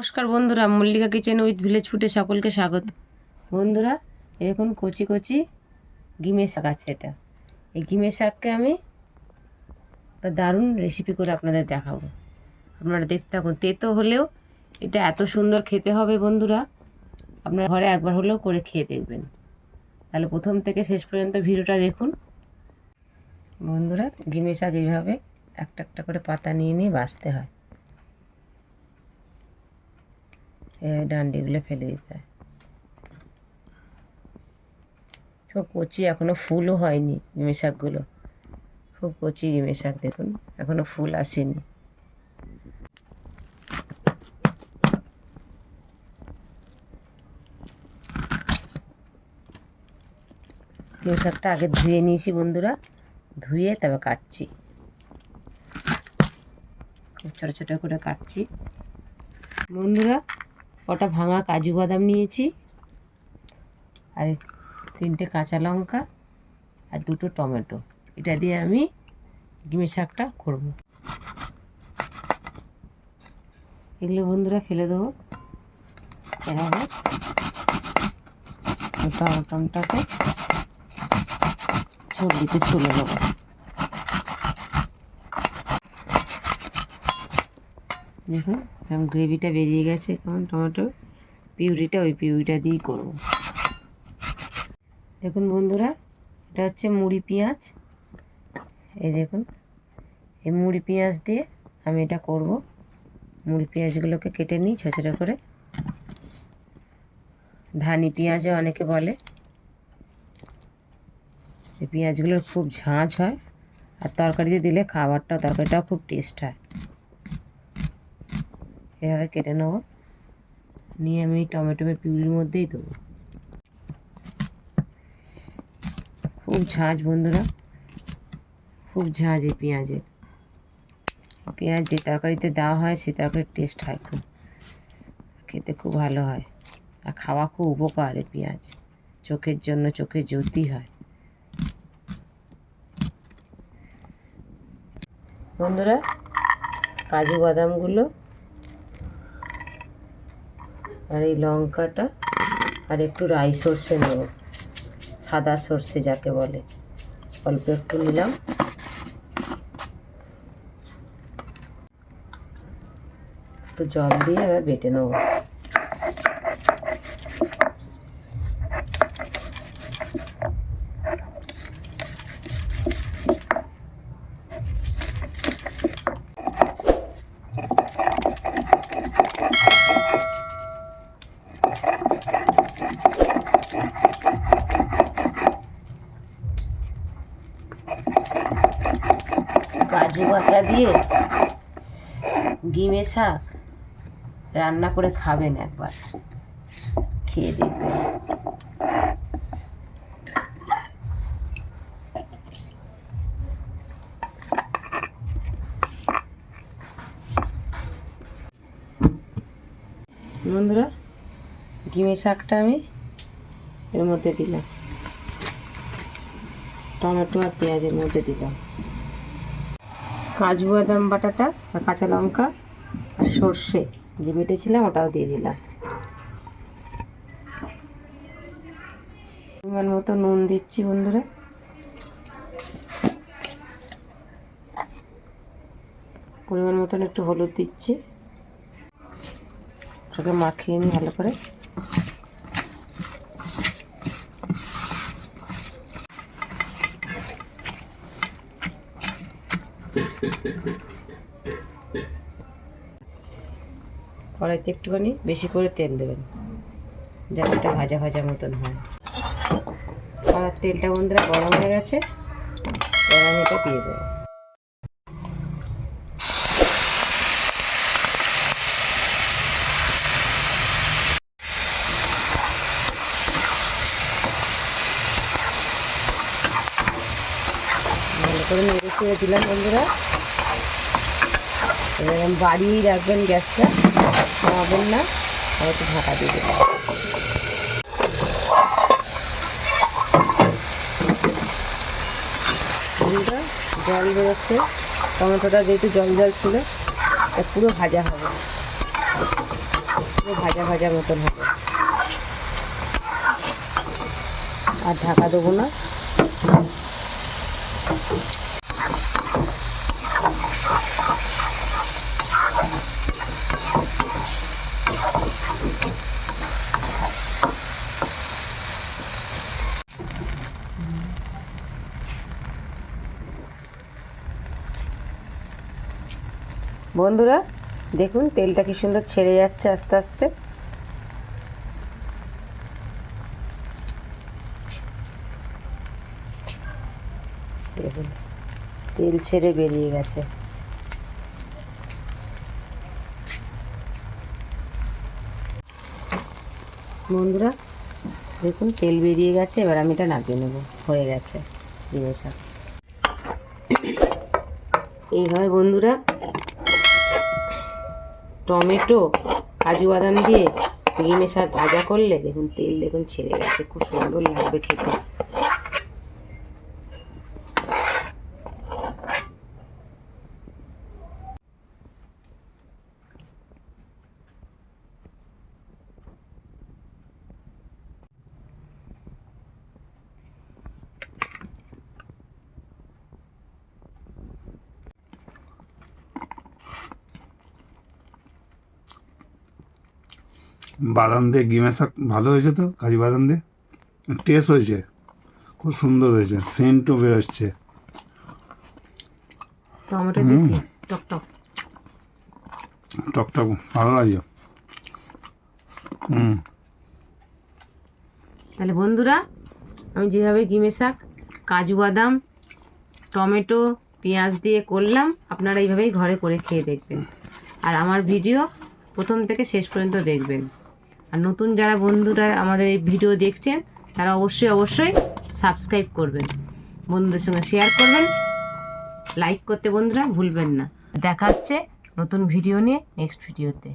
নমস্কার বন্ধুরা, Mallika kitchen with village ফুটে সকলকে স্বাগত। বন্ধুরা, এরকম কচি কচি গিমে শাক আছে এটা। এই গিমে শাককে আমি দারুণ রেসিপি করে আপনাদের দেখাবো। আপনারা দেখতে থাকুন, তেতো হলেও এটা এত সুন্দর খেতে হবে বন্ধুরা। আপনার ঘরে একবার হলেও করে খেয়ে দেখবেন। তাহলে প্রথম থেকে শেষ পর্যন্ত ভিডিওটা দেখুন। বন্ধুরা গিমে শাক এইভাবে একটা একটা করে পাতা নিয়ে নিয়ে বাছতে হয় এই ডান্ডিগুলো ফেলে দিতে হয়। সব কচি এখনও ফুলও হয়নি গিমে শাকগুলো। খুব কচি গিমে শাক দেখুন, এখনও ফুল আসেনি। গিমে শাকটা আগে ধুয়ে নিয়েছি বন্ধুরা, ধুয়ে তবে কাটছি। খুব ছোটো ছোটো করে কাটছি। বন্ধুরা কটা ভাঙা কাজু বাদাম নিয়েছি। আর তিনটে কাঁচা লঙ্কা আর দুটো টমেটো। এটা দিয়ে আমি ডিমের শাকটা করব। এগুলো বন্ধুরা ফেলে দেবো। এভাবে টমেটোটাকে ছড়িতে ছুলে দেবো দেখুন। কেমন গ্রেভিটা বেরিয়ে গেছে কেমন টমেটো পিউরিটা ওই পিউরিটা দিয়েই করব। দেখুন বন্ধুরা, এটা হচ্ছে মুড়ি পেঁয়াজ। এই দেখুন, এই মুড়ি পেঁয়াজ দিয়ে আমি এটা করব। মুড়ি পেঁয়াজগুলোকে কেটে নিই ছোটো করে। ধানি পেঁয়াজও অনেকে বলে। এই পেঁয়াজগুলোর খুব ঝাঁঝ হয়, আর তরকারিতে দিলে খাবারটা তরকারিটাও খুব টেস্ট হয়। এভাবে কেটে নেব। নিয়ে আমি টমেটো পিউরির মধ্যেই দেবো। খুব ঝাঁঝ বন্ধুরা, খুব ঝাঁঝ এই পেঁয়াজের। পেঁয়াজ যে তরকারিতে দেওয়া হয়, সে তরকারির টেস্ট হয় খুব। খেতে খুব ভালো হয়। আর খাওয়া খুব উপকার এই পেঁয়াজ। চোখের জন্য চোখে জ্যোতি হয়। বন্ধুরা, কাজু বাদামগুলো আর এই লঙ্কাটা আর একটু রাই সর্ষে নেব, সাদা সর্ষে যাকে বলে। অল্প একটু নিলাম। একটু জল দিয়ে এবার বেটে নেব। কাজু বাটা দিয়ে ডিমের শাক রান্না করে খাবেন একবার। খেয়ে দেখবেন। বন্ধুরা, ডিমের শাকটা আমি এর মধ্যে দিলাম। টমেটো আর পেঁয়াজের মধ্যে দিলাম। কাজু বাদাম বাটাটা, আর কাঁচা লঙ্কা আর সর্ষে যে বেটেছিলাম ওটাও দিয়ে দিলাম। পরিমাণ মতো নুন দিচ্ছি বন্ধুরা। পরিমাণ মতন একটু হলুদ দিচ্ছি। ওটাকে মাখিয়ে নিই ভালো করে। কড়াইতে একটুখানি বেশি করে তেল দেবেন যাতে এটা ভাজা ভাজা মতন হয়। আর তেলটা বন্ধুরা গরম হয়ে গেছে, এবার আমি এটা দিয়ে দেবো। করে নেড়ে চেড়ে দিলাম বন্ধুরা। এরকম বাড়িয়ে রাখবেন গ্যাসটা। কমাবেন না একটু ঢাকা দিয়ে জল বেরোচ্ছে। টমেটোটা যেহেতু জল জল ছিল পুরো ভাজা হবে। পুরো ভাজা ভাজা মতন হবে। আর ঢাকা দেবো না। বন্ধুরা, দেখুন, তেলটা কি সুন্দর ছেড়ে যাচ্ছে আস্তে আস্তে। দেখুন, তেল ছেড়ে বেরিয়ে গেছে। বন্ধুরা, দেখুন, তেল বেরিয়ে গেছে, এবার আমি এটা নামিয়ে নেব। হয়ে গেছে শাক এইভাবে বন্ধুরা টমেটো, কাজু বাদাম দিয়ে ডিমের সাথে ভাজা করলে দেখুন তেল দেখুন ছেড়ে গেছে, খুব সুন্দর লাগবে খেতে। বাদাম দিয়ে গিমে শাক ভালো হয়েছে তো? কাজু বাদাম দিয়ে? টেস্ট হয়েছে। খুব সুন্দর হয়েছে। সেন্টও বেরোচ্ছে টকটক ভালো লাগছে হুম। তাহলে বন্ধুরা আমি যেভাবে গিমে শাক কাজু বাদাম টমেটো পেঁয়াজ দিয়ে করলাম আপনারা এইভাবেই ঘরে করে খেয়ে দেখবেন। আর আমার ভিডিও প্রথম থেকে শেষ পর্যন্ত দেখবেন। আর নতুন যারা বন্ধুরা আমাদের এই ভিডিও দেখছেন, তারা অবশ্যই অবশ্যই সাবস্ক্রাইব করবেন। বন্ধুদের সঙ্গে শেয়ার করবেন। লাইক করতে বন্ধুরা ভুলবেন না। দেখাচ্ছে নতুন ভিডিও নিয়ে নেক্সট ভিডিওতে